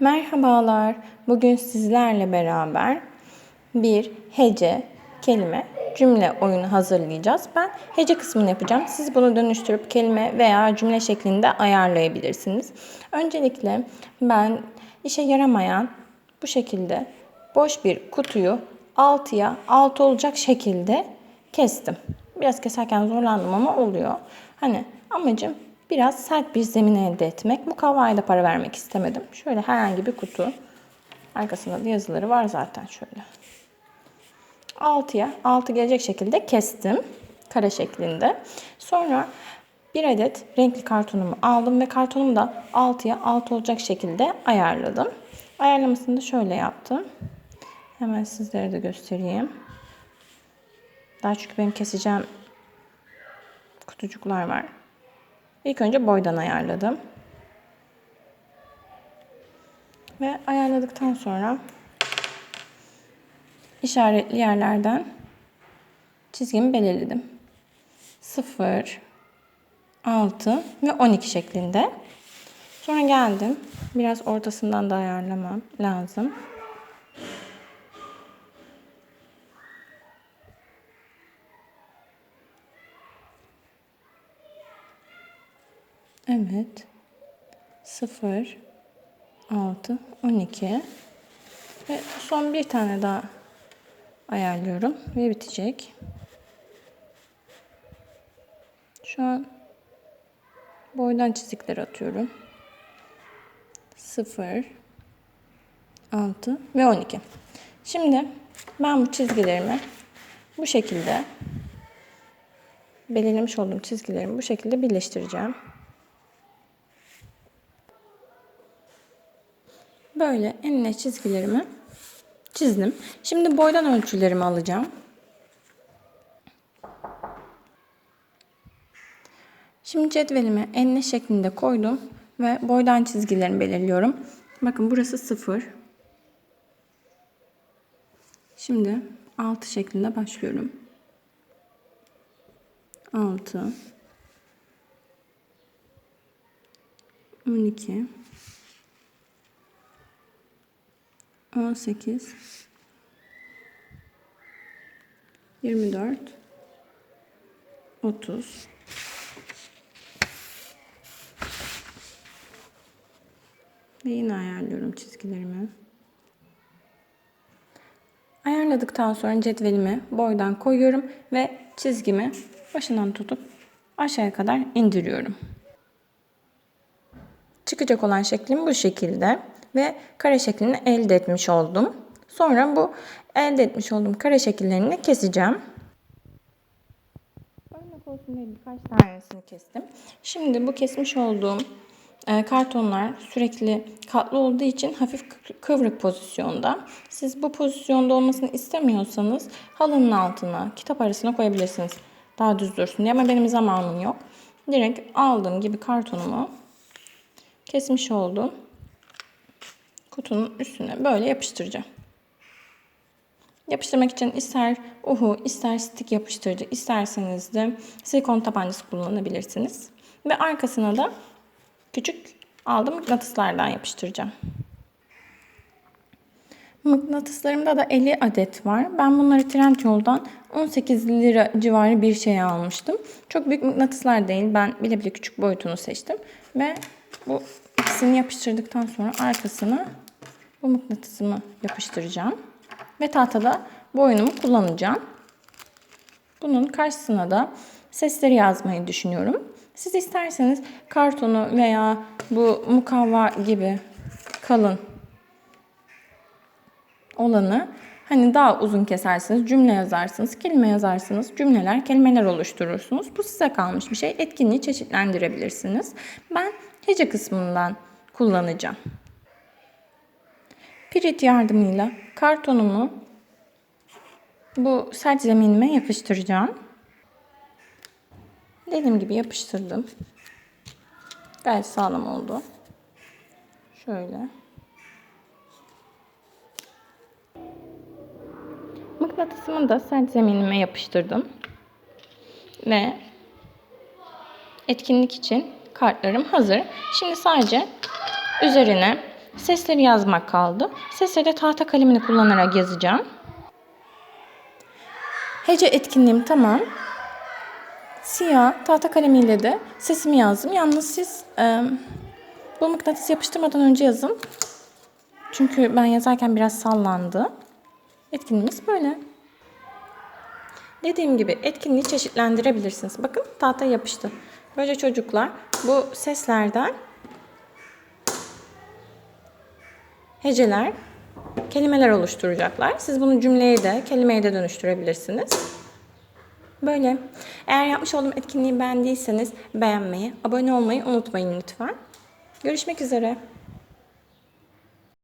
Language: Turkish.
Merhabalar. Bugün sizlerle beraber bir hece, kelime, cümle oyunu hazırlayacağız. Ben hece kısmını yapacağım. Siz bunu dönüştürüp kelime veya cümle şeklinde ayarlayabilirsiniz. Öncelikle ben işe yaramayan bu şekilde boş bir kutuyu 6'ya 6 olacak şekilde kestim. Biraz keserken zorlandım ama oluyor. Hani amacım biraz sert bir zemin elde etmek. Mukavvaya da para vermek istemedim. Şöyle herhangi bir kutu. Arkasında da yazıları var zaten şöyle. 6'ya 6 gelecek şekilde kestim. Kare şeklinde. Sonra bir adet renkli kartonumu aldım ve kartonumu da 6'ya 6 olacak şekilde ayarladım. Ayarlamasını da şöyle yaptım. Hemen sizlere de göstereyim. Daha çünkü benim keseceğim kutucuklar var. İlk önce boydan ayarladım. Ve ayarladıktan sonra işaretli yerlerden çizgimi belirledim. 0, 6 ve 12 şeklinde. Sonra geldim. Biraz ortasından da ayarlamam lazım. Evet. 0 6 12 ve son bir tane daha ayarlıyorum ve bitecek. Şu an boydan çizikler atıyorum. 0 6 ve 12. Şimdi ben bu çizgilerimi bu şekilde belirlemiş olduğum çizgilerimi bu şekilde birleştireceğim. Böyle enine çizgilerimi çizdim. Şimdi boydan ölçülerimi alacağım. Şimdi cetvelimi enine şeklinde koydum ve boydan çizgilerimi belirliyorum. Bakın burası 0. Şimdi 6 şeklinde başlıyorum. 6 12 18 24 30 ve yine ayarlıyorum çizgilerimi. Ayarladıktan sonra cetvelimi boydan koyuyorum ve çizgimi başından tutup aşağıya kadar indiriyorum. Çıkacak olan şeklim bu şekilde ve kare şeklini elde etmiş oldum. Sonra bu elde etmiş olduğum kare şekillerini keseceğim. Örnek olsun diye birkaç tanesini kestim. Şimdi bu kesmiş olduğum e, kartonlar sürekli katlı olduğu için hafif kıvrık pozisyonda. Siz bu pozisyonda olmasını istemiyorsanız halının altına, kitap arasına koyabilirsiniz. Daha düz dursun diye ama benim zamanım yok. Direkt aldığım gibi kartonumu kesmiş oldum kutunun üstüne böyle yapıştıracağım. Yapıştırmak için ister uhu, ister stick yapıştırıcı, isterseniz de silikon tabancası kullanabilirsiniz. Ve arkasına da küçük aldığım mıknatıslardan yapıştıracağım. Mıknatıslarımda da 50 adet var. Ben bunları Trendyol'dan 18 lira civarı bir şey almıştım. Çok büyük mıknatıslar değil. Ben bile bile küçük boyutunu seçtim. Ve bu ikisini yapıştırdıktan sonra arkasına bu mıknatısımı yapıştıracağım. Ve tahtada bu oyunumu kullanacağım. Bunun karşısına da sesleri yazmayı düşünüyorum. Siz isterseniz kartonu veya bu mukavva gibi kalın olanı hani daha uzun kesersiniz, cümle yazarsınız, kelime yazarsınız, cümleler, kelimeler oluşturursunuz. Bu size kalmış bir şey. Etkinliği çeşitlendirebilirsiniz. Ben hece kısmından kullanacağım. Pirit yardımıyla kartonumu bu sert zeminime yapıştıracağım. Dediğim gibi yapıştırdım. Gayet sağlam oldu. Şöyle. Mıknatısımı da sert zeminime yapıştırdım. Ve etkinlik için kartlarım hazır. Şimdi sadece üzerine sesleri yazmak kaldı. Sesleri de tahta kalemini kullanarak yazacağım. Hece etkinliğim tamam. Siyah tahta kalemiyle de sesimi yazdım. Yalnız siz e, bu mıknatıs yapıştırmadan önce yazın. Çünkü ben yazarken biraz sallandı. Etkinliğimiz böyle. Dediğim gibi etkinliği çeşitlendirebilirsiniz. Bakın tahta yapıştı. Böylece çocuklar bu seslerden heceler, kelimeler oluşturacaklar. Siz bunu cümleye de, kelimeye de dönüştürebilirsiniz. Böyle. Eğer yapmış olduğum etkinliği beğendiyseniz beğenmeyi, abone olmayı unutmayın lütfen. Görüşmek üzere.